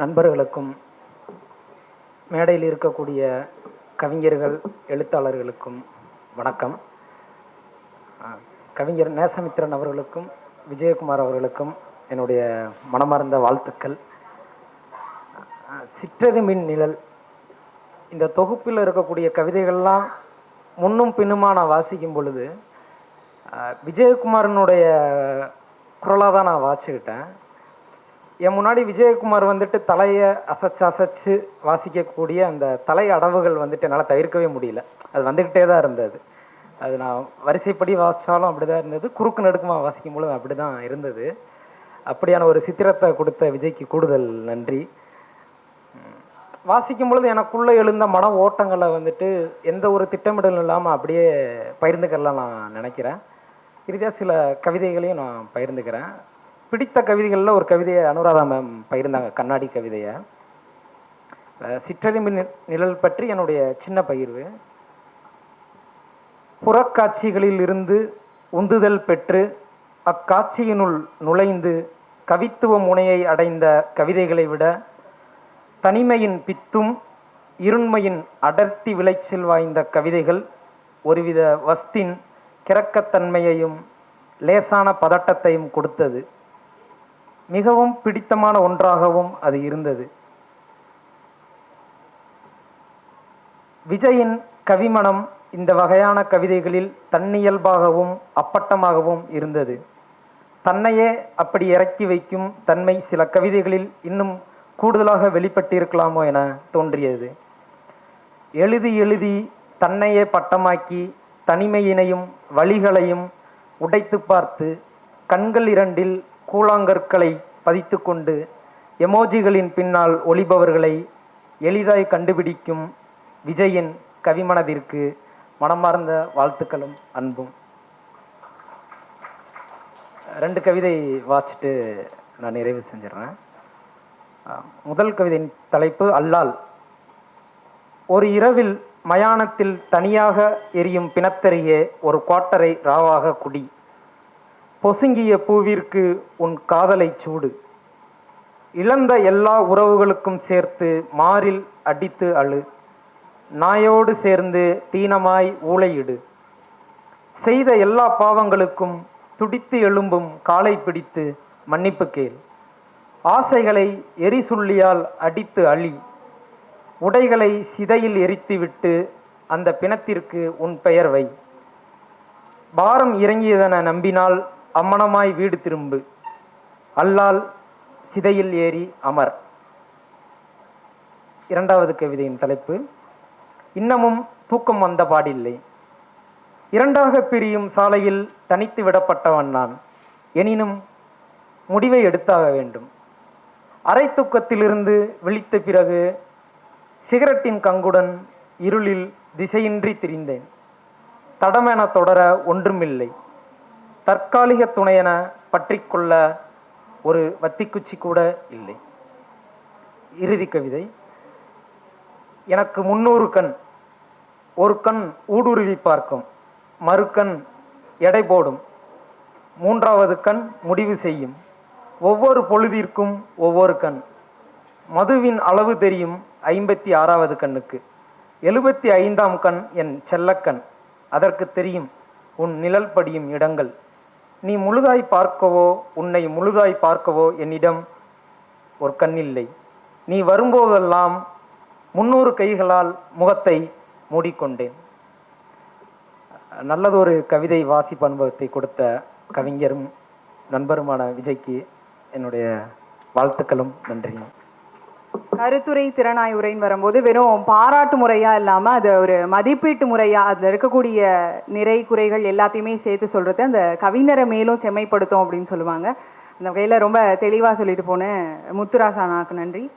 நண்பர்களுக்கும் மேடையில் இருக்கக்கூடிய கவிஞர்கள் எழுத்தாளர்களுக்கும் வணக்கம். கவிஞர் நேசமித்திரன் அவர்களுக்கும் விஜயகுமார் அவர்களுக்கும் என்னுடைய மனமார்ந்த வாழ்த்துக்கள். சிற்றது மின் நிழல். இந்த தொகுப்பில் இருக்கக்கூடிய கவிதைகள்லாம் முன்னும் பின்னுமா நான் வாசிக்கும் பொழுது விஜயகுமாரனுடைய குரலாக தான் நான் வாசிக்கிட்டேன் என் முன்னாடி விஜயகுமார் வந்துட்டு தலையை அசைச்சு அசைச்சு வாசிக்கக்கூடிய அந்த தலை அடவுகள் வந்துட்டு என்னால் தவிர்க்கவே முடியல. அது வந்துக்கிட்டே தான் இருந்தது. அது நான் வரிசைப்படி வாசித்தாலும் அப்படி தான் இருந்தது. குறுக்கு நடுக்குமா வாசிக்கும் பொழுது அப்படி தான் இருந்தது. அப்படியான ஒரு சித்திரத்தை கொடுத்த விஜய்க்கு கூடுதல் நன்றி. வாசிக்கும் பொழுது எனக்குள்ளே எழுந்த மன ஓட்டங்களை வந்துட்டு எந்த ஒரு திட்டமிடலும் இல்லாமல் அப்படியே பகிர்ந்துக்கலாம் நான் நினைக்கிறேன். இறுதியாக சில கவிதைகளையும் நான் பகிர்ந்துக்கிறேன். பிடித்த கவிதைகளில் ஒரு கவிதையை அனுராதா மேம் பகிர்ந்தாங்க கண்ணாடி கவிதையை. சிற்றறிம்பு நி- நிழல் பற்றி என்னுடைய சின்ன பகிர்வு. புறக்காட்சிகளில் இருந்து உந்துதல் பெற்று அக்காட்சியினுள் நுழைந்து கவித்துவ முனையை அடைந்த கவிதைகளை விட தனிமையின் பித்தும் இருண்மையின் அடர்த்தி விளைச்சல் வாய்ந்த கவிதைகள் ஒருவித வஸ்தின் கிறக்கத்தன்மையையும் லேசான பதட்டத்தையும் கொடுத்தது. மிகவும் பிடித்தமான ஒன்றாகவும் அது இருந்தது. விஜயின் கவிமணம் இந்த வகையான கவிதைகளில் தன்னியல்பாகவும் அப்பட்டமாகவும் இருந்தது. தன்னையே அப்படி இறக்கி வைக்கும் தன்மை சில கவிதைகளில் இன்னும் கூடுதலாக வெளிப்பட்டிருக்கலாமோ என தோன்றியது. எழுதி எழுதி தன்னையே பட்டமாக்கி தனிமையினையும் வழிகளையும் உடைத்து பார்த்து கண்கள் இரண்டில் கூழாங்கற்களை பதித்து கொண்டு எமோஜிகளின் பின்னால் ஒளிபவர்களை எளிதாய் கண்டுபிடிக்கும் விஜயின் கவிமனதிற்கு மனமார்ந்த வாழ்த்துக்களும் அன்பும். ரெண்டு கவிதை வாசிச்சுட்டு நான் நிறைவு செஞ்சிடறேன். முதல் கவிதையின் தலைப்பு அல்லால் ஒரு இரவில் மயானத்தில் தனியாக எரியும் பிணத்தருகே ஒரு குவாட்டரை ராவாக குடி. பொசுங்கிய பூவிற்கு உன் காதலை சூடு. இழந்த எல்லா உறவுகளுக்கும் சேர்த்து மாறில் அடித்து அழு. நாயோடு சேர்ந்து தீனமாய் ஊளையிடு செய்த எல்லா பாவங்களுக்கும் துடித்து எழும்பும் காலை பிடித்து மன்னிப்பு கேள். ஆசைகளை எரிசுள்ளியால் அடித்து அழி. உடைகளை சிதையில் எரித்துவிட்டு அந்த பிணத்திற்கு உன் பெயர் வை. பாரம் இறங்கியதென நம்பினால் அம்மனமாய் வீடு திரும்பு. அல்லால் சிதையில் ஏறி அமர். இரண்டாவது கவிதையின் தலைப்பு இன்னமும் தூக்கம் வந்த பாடில்லை. இரண்டாக பிரியும் சாலையில் தனித்து விடப்பட்டவன் நான். எனினும் முடிவை எடுத்தாக வேண்டும். அரை தூக்கத்திலிருந்து விழித்த பிறகு சிகரெட்டின் கங்குடன் இருளில் திசையின்றி திரிந்தேன். தடமென தொடர ஒன்றுமில்லை. தற்காலிக துணையென பற்றிக்கொள்ள ஒரு வத்திக்குச்சி கூட இல்லை. இறுதி கவிதை. எனக்கு முன்னூறு கண். ஒரு கண் ஊடுருவி பார்க்கும். மறு கண் எடை போடும். மூன்றாவது கண் முடிவு செய்யும். ஒவ்வொரு பொழுதிற்கும் ஒவ்வொரு கண். மதுவின் அளவு தெரியும் ஐம்பத்தி ஆறாவது கண்ணுக்கு. எழுபத்தி ஐந்தாம் கண் என் செல்லக்கண். அதற்கு தெரியும் உன் நிழல் படியும் இடங்கள். நீ முழுதாய் பார்க்கவோ உன்னை முழுதாய் பார்க்கவோ என்னிடம் ஒரு கண்ணில்லை நீ வரும்போதெல்லாம் முன்னூறு கைகளால் முகத்தை மூடிக்கொண்டேன். நல்லதொரு கவிதை வாசிப்பு அனுபவத்தை கொடுத்த கவிஞரும் நண்பருமான விஜய்க்கு என்னுடைய வாழ்த்துக்களும் நன்றியும். கருத்துரை திறனாய் உரைன்னு வரும்போது வெறும் பாராட்டு முறையா இல்லாம அது ஒரு மதிப்பீட்டு முறையா அதுல இருக்கக்கூடிய நிறை குறைகள் எல்லாத்தையுமே சேர்த்து சொல்றது அந்த கவிஞரை மேலும் செம்மைப்படுத்தும் அப்படின்னு சொல்லுவாங்க. அந்த வகையில ரொம்ப தெளிவா சொல்லிட்டு போன முத்துராசானாக்கு நன்றி.